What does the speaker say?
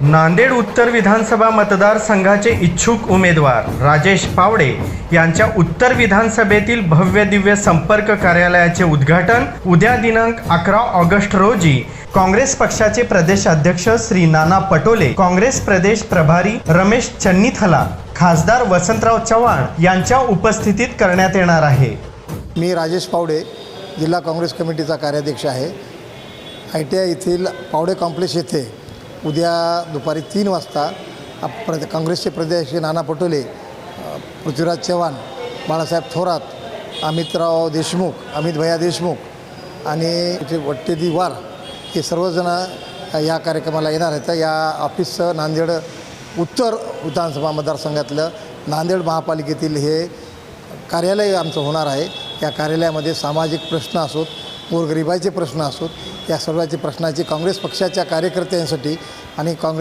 नांदेड उत्तर विधानसभा मतदारसंघाचे इच्छुक उमेदवार राजेश पावडे यांच्या उत्तर विधानसभेतील भव्य दिव्य संपर्क कार्यालयाचे उद्घाटन उद्या दिनांक अकरा ऑगस्ट रोजी. काँग्रेस पक्षाचे प्रदेश अध्यक्ष श्री नाना पटोले काँग्रेस प्रदेश प्रभारी रमेश चन्नीथला खासदार वसंतराव चव्हाण यांच्या उपस्थितीत करण्यात येणार आहे. मी राजेश पावडे जिल्हा काँग्रेस कमिटीचा कार्याध्यक्ष आहे. आय टी आय येथील पावडे कॉम्प्लेक्स येथे उद्या दुपारी तीन वाजता आप प्र काँग्रेसचे प्रदेश नाना पटोले पृथ्वीराज चव्हाण बाळासाहेब थोरात अमितराव देशमुख अमित भैया देशमुख आणि जे वट्टेदी वार हे सर्वजण या कार्यक्रमाला येणार आहेत. या ऑफिसचं नांदेड उत्तर विधानसभा मतदारसंघातलं नांदेड महापालिकेतील हे कार्यालय आमचं होणार आहे. या कार्यालयामध्ये सामाजिक प्रश्न असोत गोरगरिबाचे प्रश्न असोत या सर्वांचे प्रश्नाची काँग्रेस पक्षाच्या कार्यकर्त्यांसाठी आणि काँग्रेस